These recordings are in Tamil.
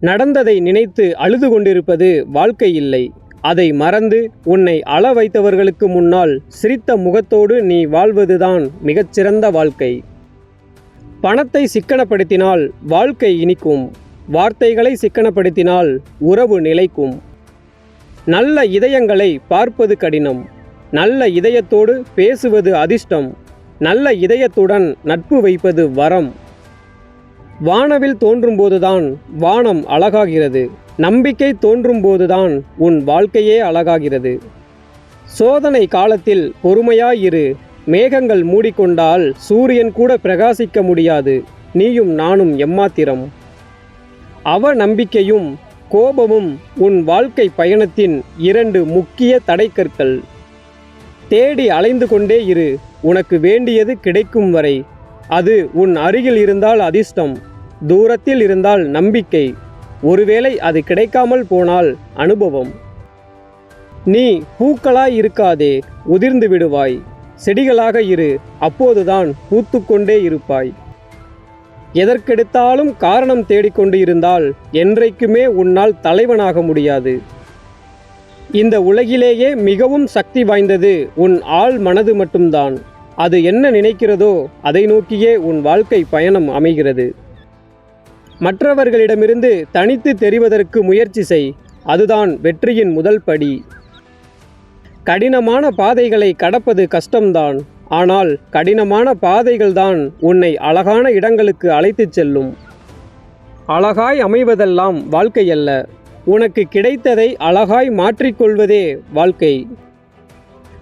நடந்ததை நினைத்து அழுது கொண்டிருப்பது வாழ்க்கை இல்லை. அதை மறந்து உன்னை அள வைத்தவர்களுக்கு முன்னால் சிரித்த முகத்தோடு நீ வாழ்வதுதான் மிகச்சிறந்த வாழ்க்கை. பணத்தை சிக்கனப்படுத்தினால் வாழ்க்கை இனிக்கும். வார்த்தைகளை சிக்கனப்படுத்தினால் உறவு நிலைக்கும். நல்ல இதயங்களை பார்ப்பது கடினம். நல்ல இதயத்தோடு பேசுவது அதிர்ஷ்டம். நல்ல இதயத்துடன் நட்பு வைப்பது வரம். வானவில் தோன்றும்போதுதான் வானம் அழகாகிறது. நம்பிக்கை தோன்றும்போதுதான் உன் வாழ்க்கையே அழகாகிறது. சோதனை காலத்தில் பொறுமையாயிரு. மேகங்கள் மூடிக்கொண்டால் சூரியன் கூட பிரகாசிக்க முடியாது. நீயும் நானும் எம்மாத்திரம். அவ நம்பிக்கையும் கோபமும் உன் வாழ்க்கை பயணத்தின் இரண்டு முக்கிய தடைக்கற்கள். தேடி அலைந்து கொண்டே இரு. உனக்கு வேண்டியது கிடைக்கும் வரை. அது உன் அருகில் இருந்தால் அதிர்ஷ்டம். தூரத்தில் இருந்தால் நம்பிக்கை. ஒருவேளை அது கிடைக்காமல் போனால் அனுபவம். நீ பூக்களாய் இருக்காதே உதிர்ந்து விடுவாய். செடிகளாக இரு அப்போதுதான் பூத்துக்கொண்டே இருப்பாய். எதற்கெடுத்தாலும் காரணம் தேடிக்கொண்டு இருந்தால் என்றைக்குமே உன்னால் தலைவனாக முடியாது. இந்த உலகிலேயே மிகவும் சக்தி வாய்ந்தது உன் ஆள் மனது மட்டும்தான். அது என்ன நினைக்கிறதோ அதை நோக்கியே உன் வாழ்க்கை பயணம் அமைகிறது. மற்றவர்களிடமிருந்து தனித்து தெரிவதற்கு முயற்சி செய். அதுதான் வெற்றியின் முதல் படி. கடினமான பாதைகளை கடப்பது கஷ்டம்தான். ஆனால் கடினமான பாதைகள்தான் உன்னை அழகான இடங்களுக்கு அழைத்துச் செல்லும். அழகாய் அமைவதெல்லாம் வாழ்க்கையல்ல. உனக்கு கிடைத்ததை அழகாய் மாற்றிக்கொள்வதே வாழ்க்கை.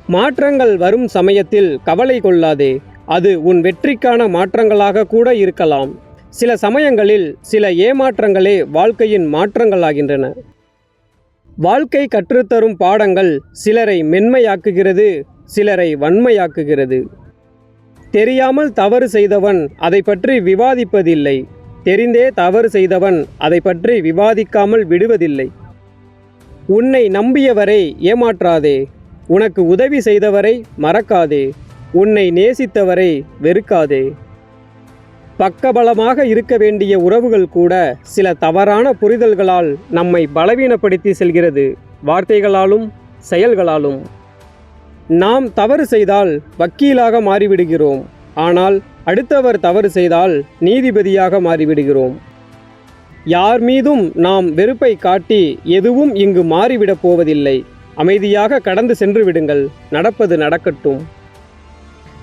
மாற்றங்கள் வரும் சமயத்தில் கவலை கொள்ளாதே. அது உன் வெற்றிக்கான மாற்றங்களாக கூட இருக்கலாம். சில சமயங்களில் சில ஏமாற்றங்களே வாழ்க்கையின் மாற்றங்களாகின்றன. வாழ்க்கை கற்றுத்தரும் பாடங்கள் சிலரை மென்மையாக்குகிறது சிலரை வன்மையாக்குகிறது. தெரியாமல் தவறு செய்தவன் அதை பற்றி விவாதிப்பதில்லை. தெரிந்தே தவறு செய்தவன் அதை பற்றி விவாதிக்காமல் விடுவதில்லை. உன்னை நம்பியவரை ஏமாற்றாதே. உனக்கு உதவி செய்தவரை மறக்காதே. உன்னை நேசித்தவரை வெறுக்காதே. பக்கபலமாக இருக்க வேண்டிய உறவுகள் கூட சில தவறான புரிதல்களால் நம்மை பலவீனப்படுத்தி செல்கிறது. வார்த்தைகளாலும் செயல்களாலும். நாம் தவறு செய்தால் வக்கீலாக மாறிவிடுகிறோம். ஆனால் அடுத்தவர் தவறு செய்தால் நீதிபதியாக மாறிவிடுகிறோம். யார் மீதும் நாம் வெறுப்பை காட்டி எதுவும் இங்கு மாறிவிடப் போவதில்லை. அமைதியாக கடந்து சென்று விடுங்கள். நடப்பது நடக்கட்டும்.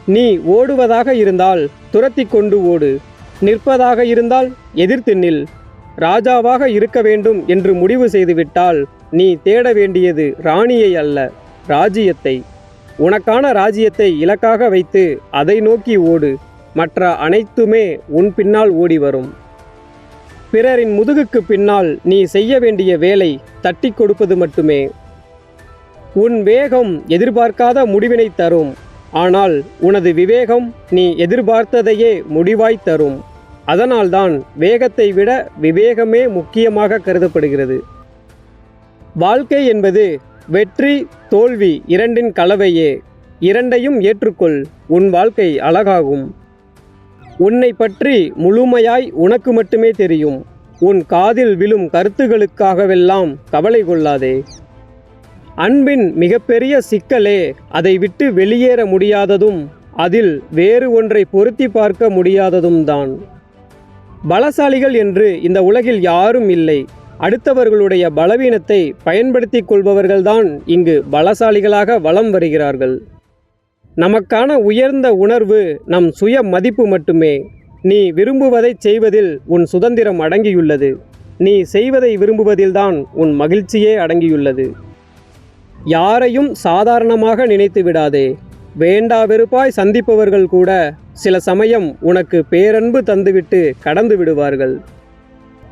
நீ ஓடுவதாக இருந்தால் துரத்தி கொண்டு ஓடு. நிற்பதாக இருந்தால் எதிர்த்து நில் ராஜாவாக இருக்க வேண்டும் என்று முடிவு செய்துவிட்டால் நீ தேட வேண்டியது ராணியை அல்ல ராஜ்யத்தை. உனக்கான ராஜ்யத்தை இலக்காக வைத்து அதை நோக்கி ஓடு. மற்ற அனைத்துமே உன் பின்னால் ஓடி வரும். பிறரின் முதுகுக்கு பின்னால் நீ செய்ய வேண்டிய வேலை தட்டி கொடுப்பது மட்டுமே. உன் வேகம் எதிர்பார்க்காத முடிவினை தரும். ஆனால் உனது விவேகம் நீ எதிர்பார்த்ததையே முடிவாய் தரும். அதனால்தான் வேகத்தை விட விவேகமே முக்கியமாக கருதப்படுகிறது. வாழ்க்கை என்பது வெற்றி தோல்வி இரண்டின் கலவையே. இரண்டையும் ஏற்றுக்கொள் உன் வாழ்க்கை அழகாகும். உன்னை பற்றி முழுமையாய் உனக்கு மட்டுமே தெரியும். உன் காதில் விழும் கருத்துகளுக்காகவெல்லாம் கவலை கொள்ளாதே. அன்பின் மிகப்பெரிய சிக்கலே அதை விட்டு வெளியேற முடியாததும் அதில் வேறு ஒன்றை பொருத்தி பார்க்க முடியாததும் தான். பலசாலிகள் என்று இந்த உலகில் யாரும் இல்லை. அடுத்தவர்களுடைய பலவீனத்தை பயன்படுத்திக் கொள்பவர்கள்தான் இங்கு பலசாலிகளாக வலம் வருகிறார்கள். நமக்கான உயர்ந்த உணர்வு நம் சுய மதிப்பு மட்டுமே. நீ விரும்புவதைச் செய்வதில் உன் சுதந்திரம் அடங்கியுள்ளது. நீ செய்வதை விரும்புவதில்தான் உன் மகிழ்ச்சியே அடங்கியுள்ளது. யாரையும் சாதாரணமாக நினைத்து விடாதே. வேண்டா வெறுப்பாய் சந்திப்பவர்கள் கூட சில சமயம் உனக்கு பேரன்பு தந்துவிட்டு கடந்து விடுவார்கள்.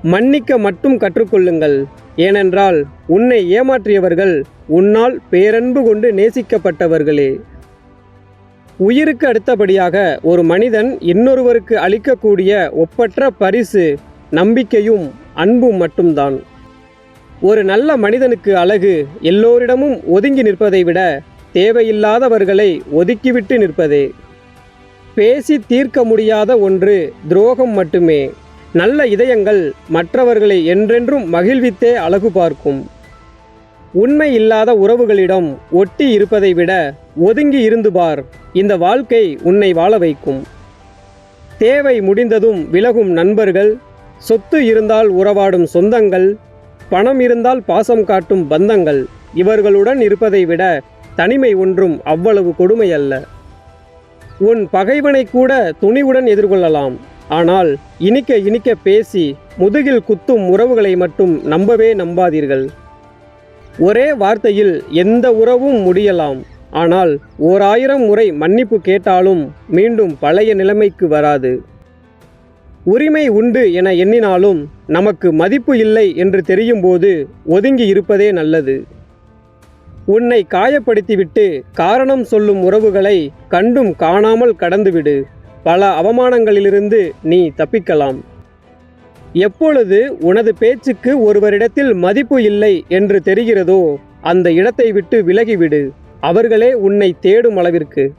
மன்னிக்க மட்டும் கற்றுக்கொள்ளுங்கள். ஏனென்றால் உன்னை ஏமாற்றியவர்கள் உன்னால் பேரன்பு கொண்டு நேசிக்கப்பட்டவர்களே. உயிருக்கு அடுத்தபடியாக ஒரு மனிதன் இன்னொருவருக்கு அளிக்கக்கூடிய ஒப்பற்ற பரிசு நம்பிக்கையும் அன்பும் மட்டும்தான். ஒரு நல்ல மனிதனுக்கு அழகு எல்லோரிடமும் ஒதுங்கி நிற்பதை விட தேவையில்லாதவர்களை ஒதுக்கிவிட்டு நிற்பதே. பேசி தீர்க்க முடியாத ஒன்று துரோகம் மட்டுமே. நல்ல இதயங்கள் மற்றவர்களை என்றென்றும் மகிழ்வித்தே அழகு பார்க்கும். உண்மை இல்லாத உறவுகளிடம் ஒட்டி இருப்பதை விட ஒதுங்கி இருந்து பார். இந்த வாழ்க்கை உன்னை வாழ வைக்கும். தேவை முடிந்ததும் விலகும் நண்பர்கள் சொத்து இருந்தால் உறவாடும் சொந்தங்கள் பணம் இருந்தால் பாசம் காட்டும் பந்தங்கள் இவர்களுடன் இருப்பதை விட தனிமை ஒன்றும் அவ்வளவு கொடுமை அல்ல உன் பகைவனை கூட துணிவுடன் எதிர்கொள்ளலாம். ஆனால் இனிக்க இனிக்க பேசி முதுகில் குத்தும் உறவுகளை மட்டும் நம்பவே நம்பாதீர்கள். ஒரே வார்த்தையில் எந்த உறவும் முடியலாம். ஆனால் ஓர் ஆயிரம் முறை மன்னிப்பு கேட்டாலும் மீண்டும் பழைய நிலைமைக்கு வராது. உரிமை உண்டு என எண்ணினாலும் நமக்கு மதிப்பு இல்லை என்று தெரியும்போது ஒதுங்கி இருப்பதே நல்லது. உன்னை காயப்படுத்திவிட்டு காரணம் சொல்லும் உறவுகளை கண்டும் காணாமல் கடந்துவிடு. பல அவமானங்களிலிருந்து நீ தப்பிக்கலாம். எப்பொழுது உனது பேச்சுக்கு ஒருவரிடத்தில் மதிப்பு இல்லை என்று தெரிகிறதோ அந்த இடத்தை விட்டு விலகிவிடு. அவர்களே உன்னை தேடும் அளவிற்கு.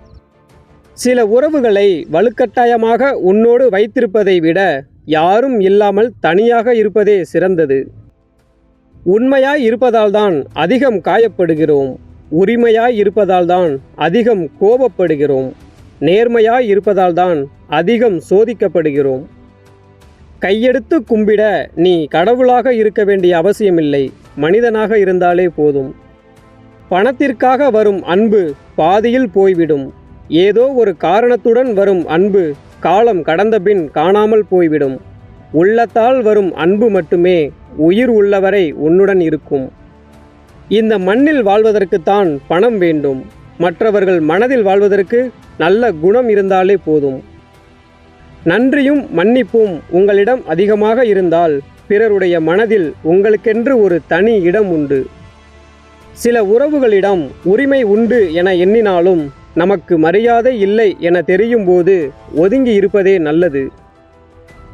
சில உறவுகளை வலுக்கட்டாயமாக உன்னோடு வைத்திருப்பதை விட யாரும் இல்லாமல் தனியாக இருப்பதே சிறந்தது. உண்மையாய் இருப்பதால்தான் அதிகம் காயப்படுகிறோம். உரிமையாய் இருப்பதால்தான் அதிகம் கோபப்படுகிறோம். நேர்மையாய் இருப்பதால்தான் அதிகம் சோதிக்கப்படுகிறோம். கையெடுத்து கும்பிட நீ கடவுளாக இருக்க வேண்டிய அவசியமில்லை. மனிதனாக இருந்தாலே போதும். பணத்திற்காக வரும் அன்பு பாதியில் போய்விடும். ஏதோ ஒரு காரணத்துடன் வரும் அன்பு காலம் கடந்தபின் காணாமல் போய்விடும். உள்ளத்தால் வரும் அன்பு மட்டுமே உயிர் உள்ளவரை உன்னுடன் இருக்கும். இந்த மண்ணில் வாழ்வதற்குத்தான் பணம் வேண்டும். மற்றவர்கள் மனதில் வாழ்வதற்கு நல்ல குணம் இருந்தாலே போதும். நன்றியும் மன்னிப்பும் உங்களிடம் அதிகமாக இருந்தால் பிறருடைய மனதில் உங்களுக்கென்று ஒரு தனி இடம் உண்டு. சில உறவுகளிடம் உரிமை உண்டு என எண்ணினாலும் நமக்கு மரியாதை இல்லை என தெரியும்போது ஒதுங்கி இருப்பதே நல்லது.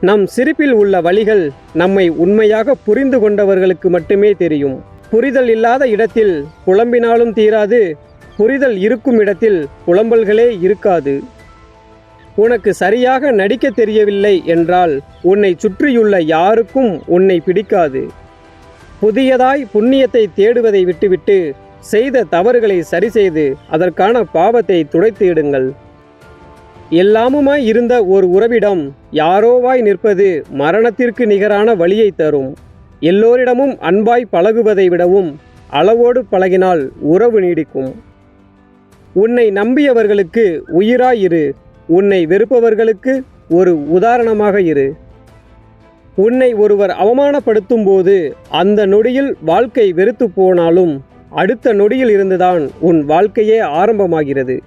நம் சிரிப்பில் உள்ள வழிகள் நம்மை உண்மையாக புரிந்து கொண்டவர்களுக்கு மட்டுமே தெரியும். புரிதல் இல்லாத இடத்தில் புலம்பினாலும் தீராது. புரிதல் இருக்கும் இடத்தில் புலம்பல்களே இருக்காது. உனக்கு சரியாக நடிக்க தெரியவில்லை என்றால் உன்னை சுற்றியுள்ள யாருக்கும் உன்னை பிடிக்காது. புதியதாய் புண்ணியத்தை தேடுவதை விட்டுவிட்டு செய்த தவறுகளை சரிசெய்து அதற்கான பாவத்தை துடைத்து இடுங்கள். எல்லாமுமாய் இருந்த ஒரு உறவிடம் யாரோவாய் நிற்பது மரணத்திற்கு நிகரான வழியை தரும். எல்லோரிடமும் அன்பாய் பழகுவதை விடவும் அளவோடு பழகினால் உறவு நீடிக்கும். உன்னை நம்பியவர்களுக்கு உயிராயிரு உன்னை வெறுப்பவர்களுக்கு ஒரு உதாரணமாக இரு. உன்னை ஒருவர் அவமானப்படுத்தும் போது அந்த நொடியில் வாழ்க்கை வெறுத்து போனாலும் அடுத்த நொடியில் இருந்துதான் உன் வாழ்க்கையே ஆரம்பமாகிறது.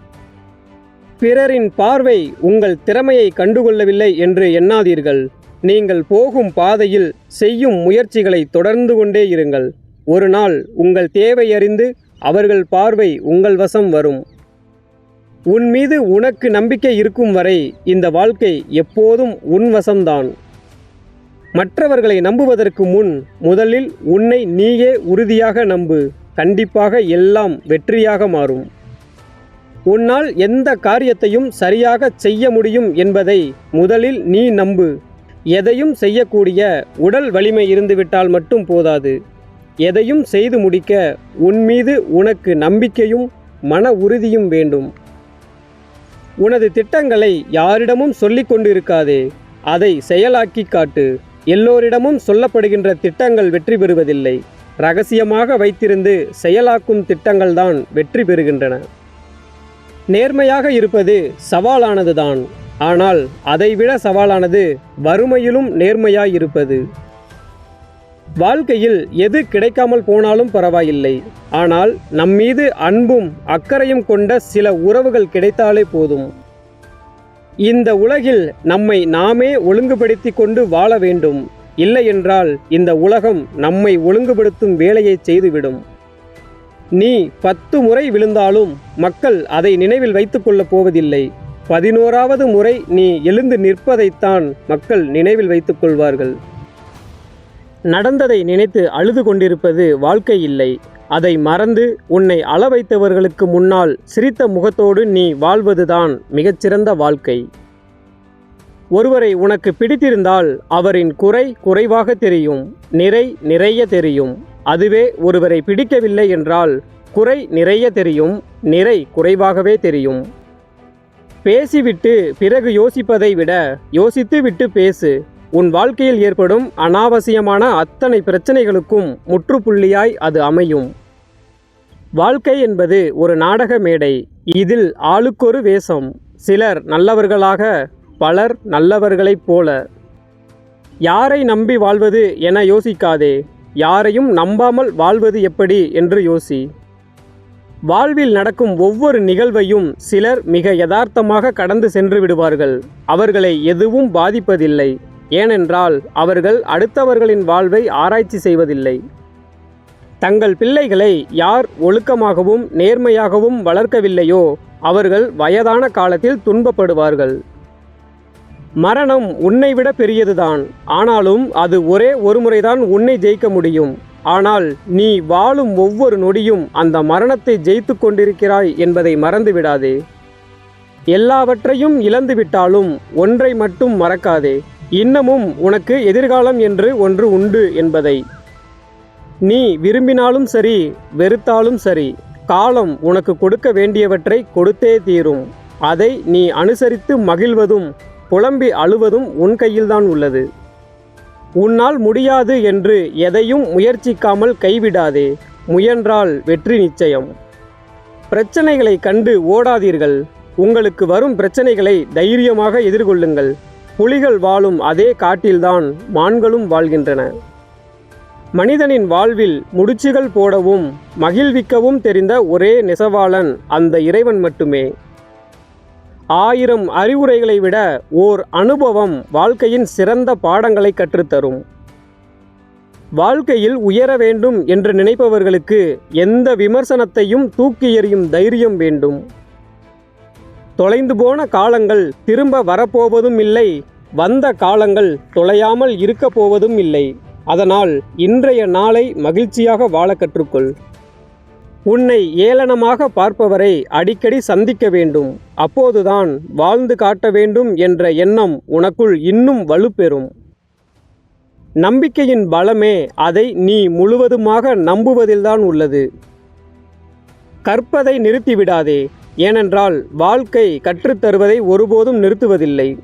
பிறரின் பார்வை உங்கள் திறமையை கண்டுகொள்ளவில்லை என்று எண்ணாதீர்கள். நீங்கள் போகும் பாதையில் செய்யும் முயற்சிகளை தொடர்ந்து கொண்டே இருங்கள். ஒரு நாள் உங்கள் தேவை அறிந்து அவர்கள் பார்வை உங்கள் வசம் வரும். உன் மீது உனக்கு நம்பிக்கை இருக்கும் வரை இந்த வாழ்க்கை எப்போதும் உன் வசம்தான். மற்றவர்களை நம்புவதற்கு முன் முதலில் உன்னை நீயே உறுதியாக நம்பு. கண்டிப்பாக எல்லாம் வெற்றியாக மாறும். உன்னால் எந்த காரியத்தையும் சரியாக செய்ய முடியும் என்பதை முதலில் நீ நம்பு. எதையும் செய்யக்கூடிய உடல் வலிமை இருந்துவிட்டால் மட்டும் போதாது. எதையும் செய்து முடிக்க உன் மீது உனக்கு நம்பிக்கையும் மன உறுதியும் வேண்டும். உனது திட்டங்களை யாரிடமும் சொல்லிக் கொண்டிருக்காதே. அதை செயலாக்கி காட்டு. எல்லோரிடமும் சொல்லப்படுகின்ற திட்டங்கள் வெற்றி பெறுவதில்லை. ரகசியமாக வைத்திருந்து செயலாக்கும் திட்டங்கள்தான் வெற்றி பெறுகின்றன. நேர்மையாக இருப்பது சவாலானதுதான். ஆனால் அதைவிட சவாலானது வறுமையிலும் நேர்மையாய் இருப்பது வாழ்க்கையில் எது கிடைக்காமல் போனாலும் பரவாயில்லை. ஆனால் நம்மீது அன்பும் அக்கறையும் கொண்ட சில உறவுகள் கிடைத்தாலே போதும். இந்த உலகில் நம்மை நாமே ஒழுங்குபடுத்தி கொண்டு வாழ வேண்டும். இல்லையென்றால் இந்த உலகம் நம்மை ஒழுங்குபடுத்தும் வேலையை செய்துவிடும். நீ பத்து முறை விழுந்தாலும் மக்கள் அதை நினைவில் வைத்துக் கொள்ளப் போவதில்லை. பதினோராவது முறை நீ எழுந்து நிற்பதைத்தான் மக்கள் நினைவில் வைத்துக் கொள்வார்கள். நடந்ததை நினைத்து அழுது கொண்டிருப்பது வாழ்க்கை இல்லை. அதை மறந்து உன்னை அளவைத்தவர்களுக்கு முன்னால் சிரித்த முகத்தோடு நீ வாழ்வதுதான் மிகச்சிறந்த வாழ்க்கை. ஒருவரை உனக்கு பிடித்திருந்தால் அவரின் குறை குறைவாக தெரியும் நிறை நிறைய தெரியும். அதுவே ஒருவரை பிடிக்கவில்லை என்றால் குறை நிறைய தெரியும் நிறை குறைவாகவே தெரியும். பேசிவிட்டு பிறகு யோசிப்பதை விட யோசித்து விட்டு பேசு. உன் வாழ்க்கையில் ஏற்படும் அனாவசியமான அத்தனை பிரச்சனைகளுக்கும் முற்றுப்புள்ளியாய் அது அமையும். வாழ்க்கை என்பது ஒரு நாடக மேடை. இதில் ஆளுக்கொரு வேஷம். சிலர் நல்லவர்களாக பலர் நல்லவர்களைப் போல. யாரை நம்பி வாழ்வது என யோசிக்காதே. யாரையும் நம்பாமல் வாழ்வது எப்படி என்று யோசி. வாழ்வில் நடக்கும் ஒவ்வொரு நிகழ்வையும் சிலர் மிக யதார்த்தமாக கடந்து சென்று விடுவார்கள். அவர்களை எதுவும் பாதிப்பதில்லை. ஏனென்றால் அவர்கள் அடுத்தவர்களின் வாழ்வை ஆராய்ச்சி செய்வதில்லை. தங்கள் பிள்ளைகளை யார் ஒழுக்கமாகவும் நேர்மையாகவும் வளர்க்கவில்லையோ அவர்கள் வயதான காலத்தில் துன்பப்படுவார்கள். மரணம் உன்னை விட பெரியதுதான். ஆனாலும் அது ஒரே ஒரு முறைதான் உன்னை ஜெயிக்க முடியும். ஆனால் நீ வாழும் ஒவ்வொரு நொடியும் அந்த மரணத்தை ஜெயித்து கொண்டிருக்கிறாய் என்பதை மறந்து விடாதே. எல்லாவற்றையும் இழந்துவிட்டாலும் ஒன்றை மட்டும் மறக்காதே. இன்னமும் உனக்கு எதிர்காலம் என்று ஒன்று உண்டு என்பதை. நீ விரும்பினாலும் சரி வெறுத்தாலும் சரி காலம் உனக்கு கொடுக்க வேண்டியவற்றை கொடுத்தே தீரும். அதை நீ அனுசரித்து மகிழ்வதும் புலம்பி அழுவதும் உன் கையில்தான் உள்ளது. உன்னால் முடியாது என்று எதையும் முயற்சிக்காமல் கைவிடாதே முயன்றால் வெற்றி நிச்சயம். பிரச்சனைகளை கண்டு ஓடாதீர்கள். உங்களுக்கு வரும் பிரச்சனைகளை தைரியமாக எதிர்கொள்ளுங்கள். புலிகள் வாழும் அதே காட்டில்தான் மான்களும் வாழ்கின்றன. மனிதனின் வாழ்வில் முடிச்சுகள் போடவும் மகிழ்விக்கவும் தெரிந்த ஒரே நெசவாளன் அந்த இறைவன் மட்டுமே. ஆயிரம் அறிவுரைகளை விட ஓர் அனுபவம் வாழ்க்கையின் சிறந்த பாடங்களை கற்றுத்தரும். வாழ்க்கையில் உயர வேண்டும் என்று நினைப்பவர்களுக்கு எந்த விமர்சனத்தையும் தூக்கி எறியும் தைரியம் வேண்டும். தொலைந்து போன காலங்கள் திரும்ப வரப்போவதும் இல்லை வந்த காலங்கள் தொலையாமல் இருக்கப் போவதும் இல்லை. அதனால் இன்றைய நாளை மகிழ்ச்சியாக வாழ கற்றுக்கொள். உன்னை ஏளனமாக பார்ப்பவரை அடிக்கடி சந்திக்க வேண்டும். அப்போதுதான் வாழ்ந்து காட்ட வேண்டும் என்ற எண்ணம் உனக்குள் இன்னும் வலுப்பெறும். நம்பிக்கையின் பலமே அதை நீ முழுவதுமாக நம்புவதில்தான் உள்ளது. கற்பதை நிறுத்திவிடாதே ஏனென்றால் வாழ்க்கை கற்றுத்தருவதை ஒருபோதும் நிறுத்துவதில்லை.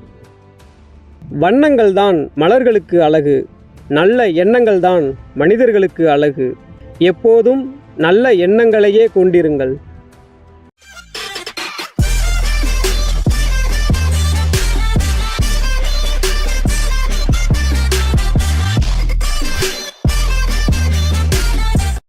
வண்ணங்கள்தான் மலர்களுக்கு அழகு நல்ல எண்ணங்கள்தான் மனிதர்களுக்கு அழகு. எப்போதும் நல்ல எண்ணங்களையே கொண்டிருங்கள்.